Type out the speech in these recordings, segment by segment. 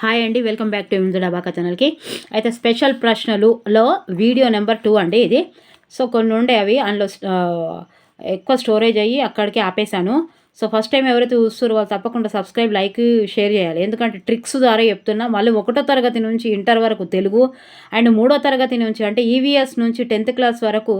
Hi అండి welcome back to ఇంజు డబాకా ఛానల్కి. అయితే స్పెషల్ ప్రశ్నలులో వీడియో నెంబర్ టూ అండి ఇది. సో కొన్ని ఉండే అవి అందులో ఎక్కువ స్టోరేజ్ అయ్యి అక్కడికి ఆపేశాను. సో ఫస్ట్ టైం ఎవరైతే చూస్తారో వాళ్ళు తప్పకుండా సబ్స్క్రైబ్ లైక్ షేర్ చేయాలి. ఎందుకంటే ట్రిక్స్ ద్వారా చెప్తున్నా మళ్ళీ ఒకటో తరగతి నుంచి ఇంటర్ వరకు తెలుగు అండ్ మూడో తరగతి నుంచి అంటే ఈవీఎస్ నుంచి టెన్త్ క్లాస్ వరకు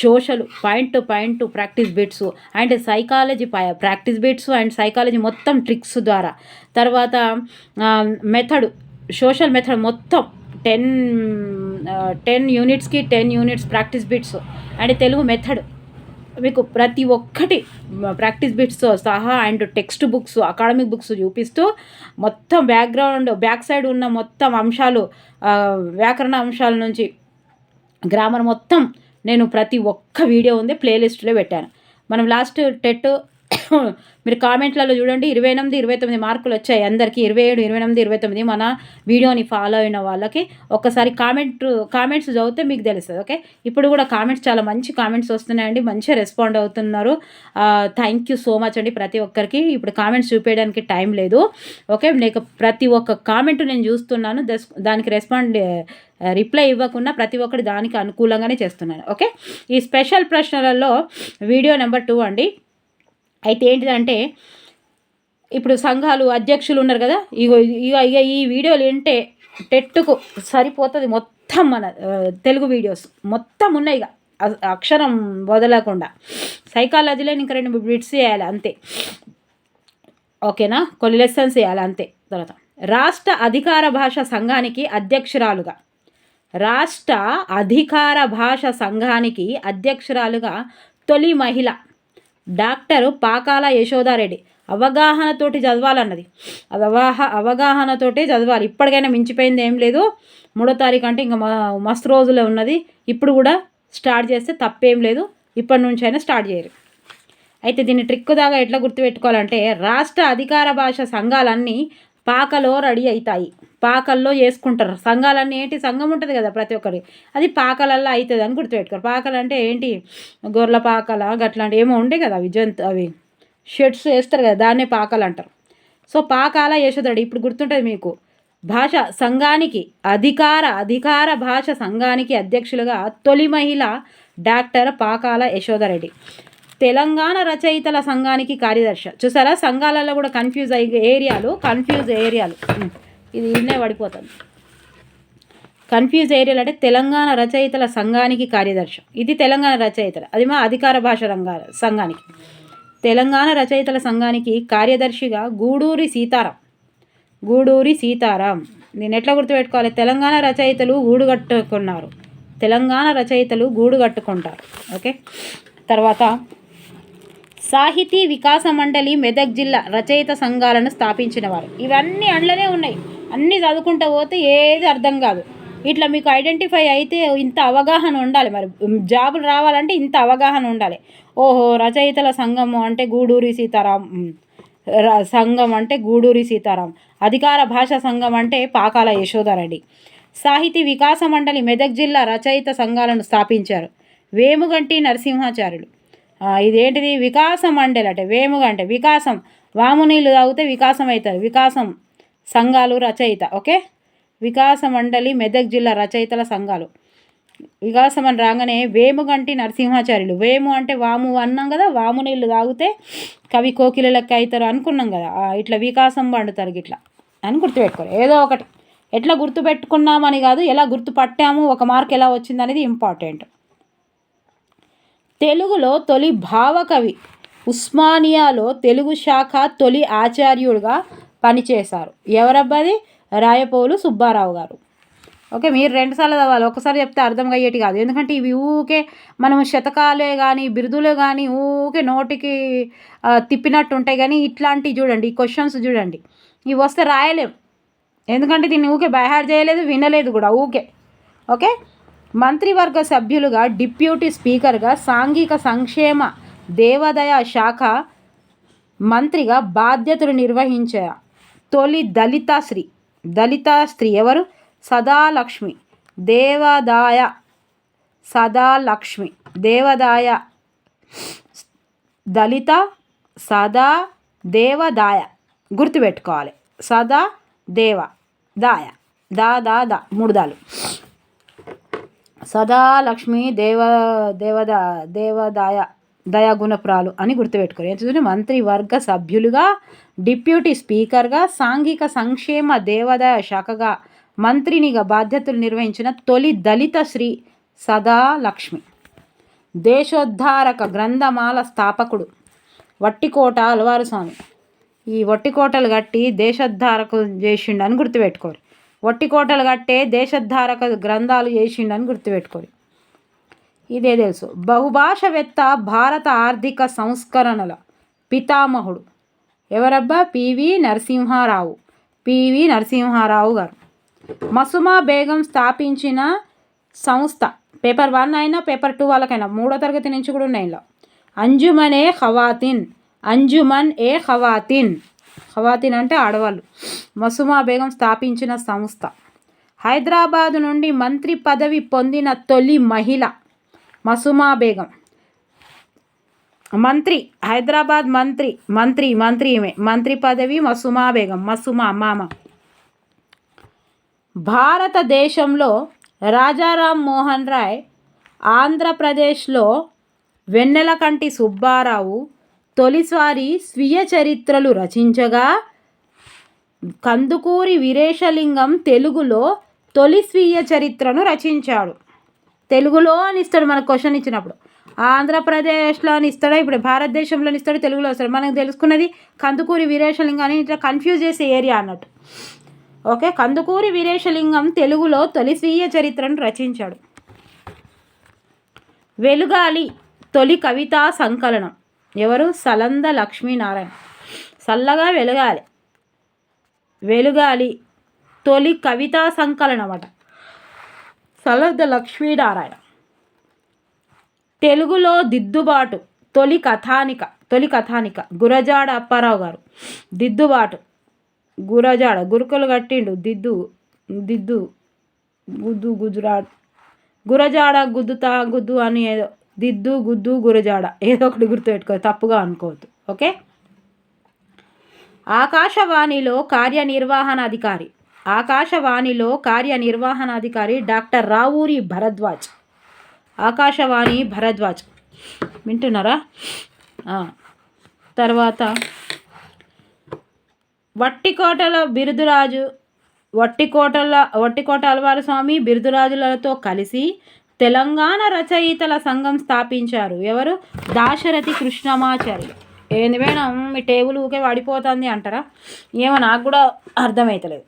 social point to point to practice bits and psychology practice bits and psychology మొత్తం ట్రిక్స్ ద్వారా. తర్వాత మెథడ్ సోషల్ మెథడ్ మొత్తం ten ten యూనిట్స్కి ten units practice bits and Telugu method మీకు ప్రతి ఒక్కటి ప్రాక్టీస్ బిట్స్తో సహా and text books academic books చూపిస్తూ మొత్తం బ్యాక్గ్రౌండ్ బ్యాక్ సైడ్ ఉన్న మొత్తం అంశాలు వ్యాకరణ అంశాల నుంచి గ్రామర్ మొత్తం నేను ప్రతి ఒక్క వీడియో ఉంది ప్లేలిస్ట్లో పెట్టాను. మనం లాస్ట్ టెట్ మీరు కామెంట్లలో చూడండి ఇరవై ఎనిమిది ఇరవై తొమ్మిది మార్కులు వచ్చాయి అందరికీ. ఇరవై ఏడు ఇరవై ఎనిమిది ఇరవై తొమ్మిది మన వీడియోని ఫాలో అయిన వాళ్ళకి ఒక్కసారి కామెంట్ కామెంట్స్ చదివితే మీకు తెలుస్తుంది ఓకే? ఇప్పుడు కూడా కామెంట్స్ చాలా మంచి కామెంట్స్ వస్తున్నాయండి మంచిగా రెస్పాండ్ అవుతున్నారు. థ్యాంక్ యూ సో మచ్ అండి ప్రతి ఒక్కరికి. ఇప్పుడు కామెంట్స్ చూపించడానికి టైం లేదు ఓకే? నీకు ప్రతి ఒక్క కామెంట్ నేను చూస్తున్నాను దస్ దానికి రెస్పాండ్ రిప్లై ఇవ్వకుండా ప్రతి ఒక్కటి దానికి అనుకూలంగానే చేస్తున్నాను ఓకే? ఈ స్పెషల్ ప్రశ్నలలో వీడియో నెంబర్ టూ అండి. అయితే ఏంటిదంటే ఇప్పుడు సంఘాలు అధ్యక్షులు ఉన్నారు కదా ఇగో ఇక ఇక ఈ వీడియోలు వింటే టెట్టుకు సరిపోతుంది మొత్తం మన తెలుగు వీడియోస్. మొత్తం ఉన్నాయి ఇక అక్షరం వదలకుండా. సైకాలజీలో ఇంకా రెండు బిట్స్ చేయాలి అంతే. ఓకేనా? కొన్ని లెసన్స్ వేయాలి అంతే. తర్వాత రాష్ట్ర అధికార భాష సంఘానికి అధ్యక్షురాలుగా. రాష్ట్ర అధికార భాష సంఘానికి అధ్యక్షురాలుగా తొలి మహిళ డాక్టరు పాకాల యశోదారెడ్డి. అవగాహనతోటి చదవాలన్నది. అది అవగాహ అవగాహనతోటే చదవాలి. ఇప్పటికైనా మించిపోయింది ఏం లేదు. మూడో తారీఖు అంటే ఇంకా మస్తు రోజులే ఉన్నది. ఇప్పుడు కూడా స్టార్ట్ చేస్తే తప్పేం లేదు. ఇప్పటి నుంచి అయినా స్టార్ట్ చేయరు. అయితే దీన్ని ట్రిక్ దాకా ఎట్లా గుర్తుపెట్టుకోవాలంటే రాష్ట్ర అధికార భాష సంఘాలన్నీ పాకలో రెడీ అవుతాయి పాకల్లో చేసుకుంటారు సంఘాలన్నీ ఏంటి? సంఘం ఉంటుంది కదా ప్రతి ఒక్కరి అది పాకలల్లో అవుతుంది అని గుర్తుపెట్టుకోరు. పాకలు అంటే ఏంటి? గొర్రెల పాకల గట్లాంటి ఏమో ఉండే కదా అవి జంతు అవి. షెడ్స్ వేస్తారు కదా దాన్నే పాకలు అంటారు. సో పాకాల యశోదడు ఇప్పుడు గుర్తుంటుంది మీకు. భాష సంఘానికి అధికార అధికార భాష సంఘానికి అధ్యక్షులుగా తొలి మహిళ డాక్టర్ పాకాల యశోదరెడ్డి తెలంగాణ రచయితల సంఘానికి కార్యదర్శి. చూసారా? సంఘాలలో కూడా కన్ఫ్యూజ్ అయ్యే ఏరియాలు కన్ఫ్యూజ్ ఏరియాలు. ఇది ఇన్నే పడిపోతుంది కన్ఫ్యూజ్ ఏరియాలు అంటే తెలంగాణ రచయితల సంఘానికి కార్యదర్శి. ఇది తెలంగాణ రచయితల అది మా అధికార భాష రంగా సంఘానికి. తెలంగాణ రచయితల సంఘానికి కార్యదర్శిగా గూడూరి సీతారాం. గూడూరి సీతారాం. నేను ఎట్లా గుర్తుపెట్టుకోవాలి? తెలంగాణ రచయితలు గూడు కట్టుకున్నారు. తెలంగాణ రచయితలు గూడు కట్టుకుంటారు. ఓకే? తర్వాత సాహితీ వికాస మండలి మెదక్ జిల్లా రచయిత సంఘాలను స్థాపించిన వారు. ఇవన్నీ అండ్లనే ఉన్నాయి. అన్నీ చదువుకుంటూ పోతే ఏది అర్థం కాదు. ఇట్లా మీకు ఐడెంటిఫై అయితే ఇంత అవగాహన ఉండాలి మరి. జాబులు రావాలంటే ఇంత అవగాహన ఉండాలి. ఓహో రచయితల సంఘము అంటే గూడూరి సీతారాం. సంఘం అంటే గూడూరి సీతారాం. అధికార భాష సంఘం అంటే పాకాల యశోదారెడ్డి సాహితీ వికాస మండలి మెదక్ జిల్లా రచయిత సంఘాలను స్థాపించారు. వేముగంటి నరసింహాచార్యులు. ఇదేంటిది? వికాస మండలి అంటే వేముగంటే వికాసం. వామునీళ్ళు తాగితే వికాసం అవుతారు వికాసం సంఘాలు రచయిత ఓకే? వికాస మండలి మెదక్ జిల్లా రచయితల సంఘాలు. వికాసం అని రాగానే వేముగంటి నరసింహాచార్యులు. వేము అంటే వాము అన్నాం కదా వాము నీళ్ళు తాగితే కవి కోకిల లెక్క అవుతారు అనుకున్నాం కదా. ఇట్లా వికాసం పండుతారు ఇట్లా అని గుర్తుపెట్టుకోరు. ఏదో ఒకటి. ఎట్లా గుర్తుపెట్టుకున్నామని కాదు ఎలా గుర్తుపట్టాము ఒక మార్క్ ఎలా వచ్చింది అనేది ఇంపార్టెంట్. తెలుగులో తొలి భావకవి ఉస్మానియాలో తెలుగు శాఖ తొలి ఆచార్యుడిగా పనిచేశారు ఎవరబ్బాది రాయపోలు సుబ్బారావు గారు. ఓకే మీరు రెండుసార్లు చదవాలి. ఒకసారి చెప్తే అర్థం అయ్యేటి కాదు. ఎందుకంటే ఇవి ఊకే మనం శతకాలే కానీ బిరుదులే కానీ ఊకే నోటికి తిప్పినట్టు ఉంటాయి. కానీ ఇట్లాంటివి చూడండి ఈ క్వశ్చన్స్ చూడండి. ఇవి వస్తే రాయలేం. ఎందుకంటే దీన్ని ఊకే బైహార్ చేయలేదు వినలేదు కూడా ఊకే. ఓకే? మంత్రివర్గ సభ్యులుగా డిప్యూటీ స్పీకర్గా సాంఘిక సంక్షేమ దేవాదాయ శాఖ మంత్రిగా బాధ్యతలు నిర్వహించే తొలి దళిత స్త్రీ దళిత స్త్రీ ఎవరు? సదాలక్ష్మి. దేవదాయ. సదాలక్ష్మి. దేవదాయ. దళిత. సదా దేవదాయ. గుర్తుపెట్టుకోవాలి. సదా దేవ. దాయ. దా దా దా. మూడు దాలు. సదా లక్ష్మి దేవ దేవద దేవదాయ. దయాగుణప్రాలు అని గుర్తుపెట్టుకోరు. ఏంటంటే మంత్రివర్గ సభ్యులుగా డిప్యూటీ స్పీకర్గా సాంఘిక సంక్షేమ దేవాదాయ శాఖగా మంత్రినిగా బాధ్యతలు నిర్వహించిన తొలి దళిత శ్రీ సదా లక్ష్మి దేశోద్ధారక గ్రంథమాల స్థాపకుడు వట్టికోట అలవారు స్వామి. ఈ వట్టికోటలు కట్టి దేశోద్ధారకం చేసిండని గుర్తుపెట్టుకోరు. వట్టికోటలు కట్టే దేశోద్ధారక గ్రంథాలు చేసిండని గుర్తుపెట్టుకోరు. ఇదే తెలుసు. బహుభాషవేత్త భారత ఆర్థిక సంస్కరణల పితామహుడు. ఎవరబ్బా? పివి నరసింహారావు. పివి నరసింహారావు గారు. మసుమా బేగం స్థాపించిన సంస్థ. పేపర్ వన్ అయినా పేపర్ టూ వాళ్ళకైనా మూడో తరగతి నుంచి కూడా ఉన్నాయి ఇలా అంజుమన్ ఏ ఖవాతిన్. అంజుమన్ ఏ ఖవాతిన్. ఖవాతిన్ అంటే ఆడవాళ్ళు. మసుమా బేగం స్థాపించిన సంస్థ. హైదరాబాదు నుండి మంత్రి పదవి పొందిన తొలి మహిళ మసుమా బేగం. మంత్రి హైదరాబాద్ మంత్రి మంత్రి మంత్రి ఈమె. మంత్రి పదవి మసుమా బేగం. మసుమా మామ. భారతదేశంలో రాజారాం మోహన్ రాయ్ ఆంధ్రప్రదేశ్లో వెన్నెలకంటి సుబ్బారావు తొలిసారి స్వీయ చరిత్రలు రచించగా కందుకూరి వీరేశలింగం తెలుగులో తొలి స్వీయ చరిత్రను రచించాడు. తెలుగులో అని ఇస్తాడు మనకు క్వశ్చన్ ఇచ్చినప్పుడు. ఆంధ్రప్రదేశ్లో అని ఇస్తాడా? ఇప్పుడు భారతదేశంలో ఇస్తాడు తెలుగులో వస్తాడు మనకు తెలుసుకున్నది కందుకూరి వీరేశలింగం అని ఇట్లా కన్ఫ్యూజ్ చేసే ఏరియా అన్నట్టు. ఓకే? కందుకూరి వీరేశలింగం తెలుగులో తొలి స్వీయ చరిత్రను రచించాడు. వెలుగాలి తొలి కవితా సంకలనం. ఎవరు? సలంద లక్ష్మీనారాయణ. చల్లగా వెలగాలి. వెలుగాలి తొలి కవితా సంకలనం అట. సలద లక్ష్మీనారాయణ. తెలుగులో దిద్దుబాటు తొలి కథానిక తొలి కథానిక గురజాడ అప్పారావు గారు. దిద్దుబాటు గురజాడ గురుకులు కట్టిండు దిద్దు దిద్దు గుద్దు గుజరాట్ గురజాడ గుద్దుతా గుద్దు అని ఏదో దిద్దు గుద్దు గురజాడ ఏదో ఒకటి గుర్తుపెట్టుకో తప్పుగా అనుకోవద్దు ఓకే? ఆకాశవాణిలో కార్యనిర్వహణాధికారి ఆకాశవాణిలో కార్యనిర్వహణాధికారి డాక్టర్ రావూరి భరద్వాజ్. ఆకాశవాణి భరద్వాజ్. వింటున్నారా? తర్వాత వట్టికోటల బిరుదురాజు వట్టికోటల వట్టికోట అలవారు స్వామి బిరుదురాజులతో కలిసి తెలంగాణ రచయితల సంఘం స్థాపించారు. ఎవరు? దాశరథి కృష్ణమాచార్యులు ఏంది మేడం? మీ టేబుల్ ఊకే పడిపోతుంది అంటారా? ఏమో నాకు కూడా అర్థమవుతలేదు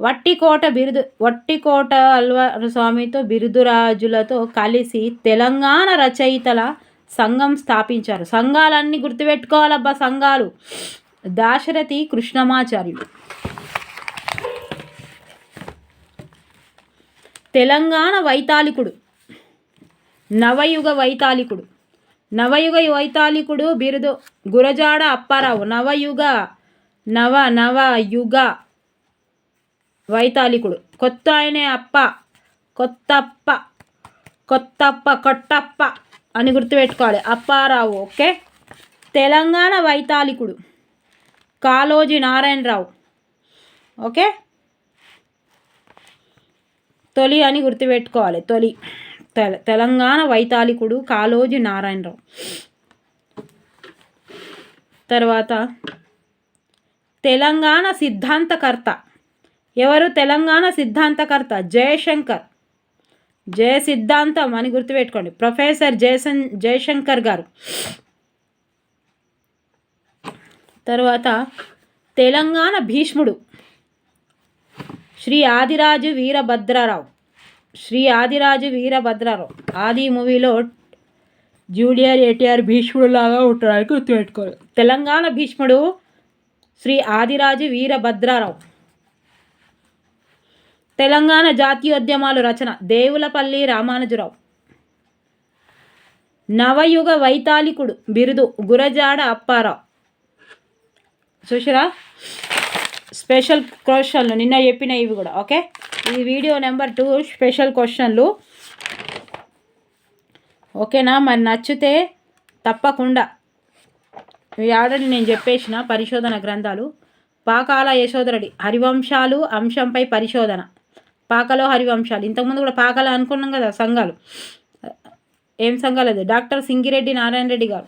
వట్టికోట బిరుదు వట్టికోట అల్వారు స్వామితో బిరుదురాజులతో కలిసి తెలంగాణ రచయితల సంఘం స్థాపించారు. సంఘాలన్నీ గుర్తుపెట్టుకోవాలబ్బా సంఘాలు. దాశరథి కృష్ణమాచార్యులు. తెలంగాణ వైతాళికుడు. నవయుగ వైతాళికుడు. నవయుగ వైతాళికుడు బిరుదు గురజాడ అప్పారావు. నవయుగ నవ నవ యుగ. వైతాళికుడు. కొత్త ఆయనే అప్ప కొత్తప్ప కొత్తప్ప కొట్టప్ప అని గుర్తుపెట్టుకోవాలి. అప్పారావు ఓకే? తెలంగాణ వైతాళికుడు. కాలోజీ నారాయణరావు ఓకే? తొలి అని గుర్తుపెట్టుకోవాలి. తొలి. తెలంగాణ వైతాళికుడు కాలోజీ నారాయణరావు. తర్వాత తెలంగాణ సిద్ధాంతకర్త. ఎవరు తెలంగాణ సిద్ధాంతకర్త? జయశంకర్. జయ సిద్ధాంతం అని గుర్తుపెట్టుకోండి. ప్రొఫెసర్ జయసన్ జయశంకర్ గారు. తర్వాత తెలంగాణ భీష్ముడు. శ్రీ ఆదిరాజు వీరభద్రారావు. శ్రీ ఆదిరాజు వీరభద్రారావు. ఆది మూవీలో జూనియర్ ఎన్టీఆర్ భీష్ముడు లాగా ఉంటాడు గుర్తుపెట్టుకోవాలి తెలంగాణ భీష్ముడు శ్రీ ఆదిరాజు వీరభద్రారావు. తెలంగాణ జాతీయోద్యమాలు రచన దేవులపల్లి రామానుజరావు. నవయుగ వైతాళికుడు బిరుదు గురజాడ అప్పారావు. చూసిరా? స్పెషల్ క్వశ్చన్లు నిన్న చెప్పిన ఇవి కూడా ఓకే? ఈ వీడియో నెంబర్ టూ స్పెషల్ క్వశ్చన్లు. ఓకేనా? మరి నచ్చితే తప్పకుండా ఇవి ఆల్రెడీ నేను చెప్పేసిన పరిశోధన గ్రంథాలు పాకాల యశోదరుడి హరివంశాలు అంశంపై పరిశోధన. పాకలో హరివంశాలు. ఇంతకుముందు కూడా పాకలో అనుకున్నాం కదా సంఘాలు. ఏం సంఘాలు అది? డాక్టర్ సింగిరెడ్డి నారాయణ రెడ్డి గారు.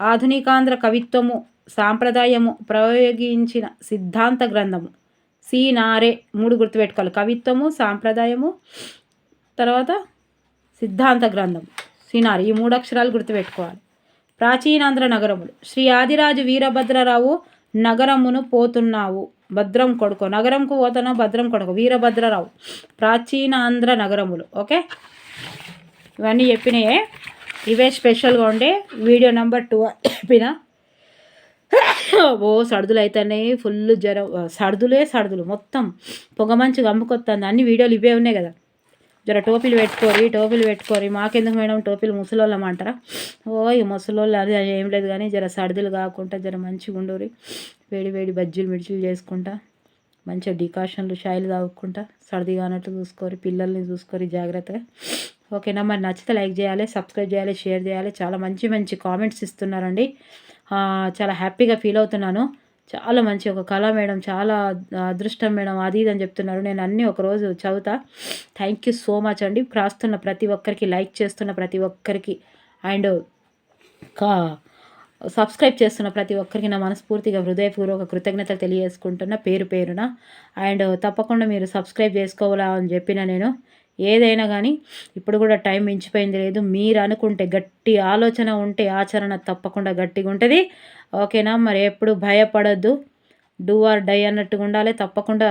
ఆధునికాంధ్ర కవిత్వము సాంప్రదాయము ప్రయోగించిన సిద్ధాంత గ్రంథము. సి నారే మూడు గుర్తుపెట్టుకోవాలి. కవిత్వము సాంప్రదాయము తర్వాత సిద్ధాంత గ్రంథం సినారి ఈ మూడు అక్షరాలు గుర్తుపెట్టుకోవాలి. ప్రాచీనాంధ్ర నగరములు. శ్రీ ఆదిరాజు వీరభద్రరావు నగరమును పోతున్నావు. భద్రం కొడుకు. నగరంకు పోతాను భద్రం కొడుకు. వీరభద్రరావు. ప్రాచీన ఆంధ్ర నగరములు. ఓకే? ఇవన్నీ చెప్పినాయే. ఇవే స్పెషల్గా ఉండే. వీడియో నెంబర్ టూ చెప్పిన. ఓ సర్దులు అయితేనే ఫుల్ జ్వరం సర్దులే సర్దులు. మొత్తం పొగ మంచి గమ్ముకొస్తుంది అన్ని వీడియోలు ఇవే ఉన్నాయి కదా. జర టోపీలు పెట్టుకోరి టోపీలు పెట్టుకోరి మాకెందుకు మేడం టోపీలు ముసలోళ్ళం అంటారా? ఓ ఈ ముసలోళ్ళు అది ఏం లేదు కానీ జర సర్దులు కాకుండా జర మంచిగా ఉండూరి వేడి వేడి బజ్జీలు మిర్చిలు చేసుకుంటా మంచిగా డికాషన్లు షాయిలు తాగుకుంటా సర్ది కానట్టు చూసుకోరి పిల్లల్ని చూసుకోరి జాగ్రత్తగా. ఓకేనా? మరి నచ్చితే లైక్ చేయాలి సబ్స్క్రైబ్ చేయాలి షేర్ చేయాలి. చాలా మంచి మంచి కామెంట్స్ ఇస్తున్నారండి. చాలా హ్యాపీగా ఫీల్ అవుతున్నాను. చాలా మంచి ఒక కళ మేడం చాలా అదృష్టం మేడం. అది ఇది అని చెప్తున్నారు. నేను అన్నీ ఒకరోజు చదువుతా. థ్యాంక్ యూ సో మచ్ అండి. రాస్తున్న ప్రతి ఒక్కరికి లైక్ చేస్తున్న ప్రతి ఒక్కరికి అండ్ కా సబ్స్క్రైబ్ చేస్తున్న ప్రతి ఒక్కరికి నా మనస్ఫూర్తిగా హృదయపూర్వక కృతజ్ఞతలు తెలియజేసుకుంటున్న. పేరు పేరున. అండ్ తప్పకుండా మీరు సబ్స్క్రైబ్ చేసుకోవాలా అని చెప్పిన నేను ఏదైనా కానీ ఇప్పుడు కూడా టైం మించిపోయింది లేదు. మీరు అనుకుంటే గట్టి ఆలోచన ఉంటే ఆచరణ తప్పకుండా గట్టిగా ఉంటుంది. ఓకేనా? మరి ఎప్పుడు భయపడద్దు. డూ ఆర్ డై అన్నట్టుగా ఉండాలి. తప్పకుండా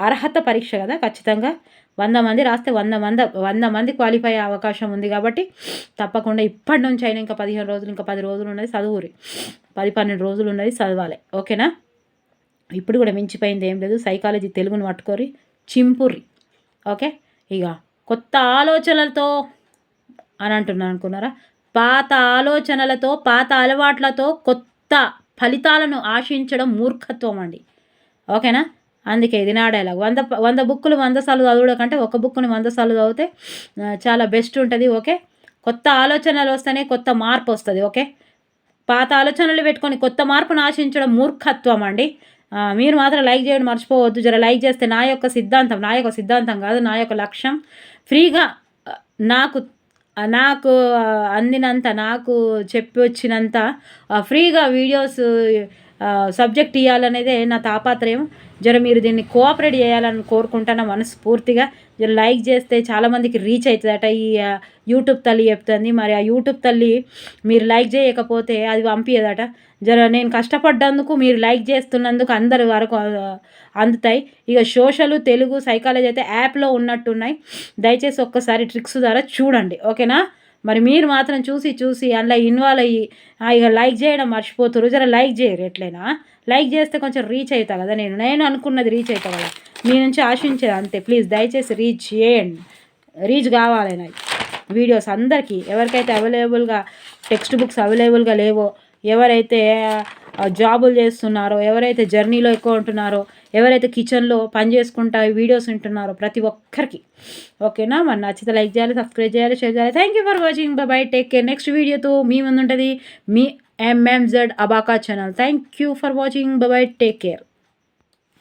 అర్హత పరీక్ష కదా ఖచ్చితంగా. వంద మంది రాస్తే వంద మంది వంద మంది క్వాలిఫై అయ్యే అవకాశం ఉంది కాబట్టి తప్పకుండా ఇప్పటి నుంచి అయినా ఇంకా పదిహేను రోజులు ఇంకా పది రోజులు ఉన్నది చదువురి. పది పన్నెండు రోజులు ఉన్నది చదవాలి. ఓకేనా? ఇప్పుడు కూడా మించిపోయింది ఏం లేదు. సైకాలజీ తెలుగును పట్టుకోరి. చింపుర్రి. ఓకే? ఇక కొత్త ఆలోచనలతో అని అంటున్నాను అనుకున్నారా? పాత ఆలోచనలతో పాత అలవాట్లతో కొత్త ఫలితాలను ఆశించడం మూర్ఖత్వం అండి. ఓకేనా? అందుకే ఇది నా డైలాగ్. వంద వంద బుక్కులు వంద సార్లు చదవడం కంటే ఒక బుక్ని వంద సార్లు చదివితే చాలా బెస్ట్ ఉంటుంది ఓకే? కొత్త ఆలోచనలు వస్తేనే కొత్త మార్పు వస్తుంది ఓకే? పాత ఆలోచనలు పెట్టుకొని కొత్త మార్పును ఆశించడం మూర్ఖత్వం అండి. మీరు మాత్రం లైక్ చేయడం మర్చిపోవద్దు. జర లైక్ చేస్తే నా యొక్క సిద్ధాంతం నా యొక్క సిద్ధాంతం కాదు నా యొక్క లక్ష్యం. ఫ్రీగా నాకు నాకు అందినంత నాకు చెప్పి వచ్చినంత ఫ్రీగా వీడియోస్ సబ్జెక్ట్ ఇవ్వాలనేదే నా తాపాత్రయం. జర మీరు దీన్ని కోఆపరేట్ చేయాలని కోరుకుంటున్నా మనస్ఫూర్తిగా. జర లైక్ చేస్తే చాలామందికి రీచ్ అవుతుందట. ఈ యూట్యూబ్ తల్లి చెప్తుంది మరి ఆ యూట్యూబ్ తల్లి మీరు లైక్ చేయకపోతే అది పంపించదట జర నేను కష్టపడ్డందుకు మీరు లైక్ చేస్తున్నందుకు అందరి వరకు అందుతాయి. ఇక సోషల్ తెలుగు సైకాలజీ అయితే యాప్లో ఉన్నట్టున్నాయి. దయచేసి ఒక్కసారి ట్రిక్స్ ద్వారా చూడండి. ఓకేనా? మరి మీరు మాత్రం చూసి చూసి అందులో ఇన్వాల్వ్ అయ్యి ఇక లైక్ చేయడం మర్చిపోతారు. జర లైక్ చేయరు ఎట్లయినా. లైక్ చేస్తే కొంచెం రీచ్ అవుతా కదా. నేను నేను అనుకున్నది రీచ్ అవుతా కదా. మీ నుంచి ఆశించేది అంతే. ప్లీజ్ దయచేసి రీచ్ చేయండి. రీచ్ కావాలి నాకు. వీడియోస్ అందరికీ ఎవరికైతే అవైలబుల్గా టెక్స్ట్ బుక్స్ అవైలబుల్గా లేవో ఎవరైతే జాబులు చేస్తున్నారో ఎవరైతే జర్నీలో ఎక్కువ ఉంటున్నారో ఎవరైతే కిచెన్లో పని చేసుకుంటా వీడియోస్ వింటున్నారో ప్రతి ఒక్కరికి. ఓకేనా? మరి నచ్చితే లైక్ చేయాలి సబ్స్క్రైబ్ చేయాలి షేర్ చేయాలి. Thank you for watching bye take care next వీడియోతో మీ ముందు ఉంటుంది మీ ఎంఎంజెడ్ abaca channel thank you for watching bye take care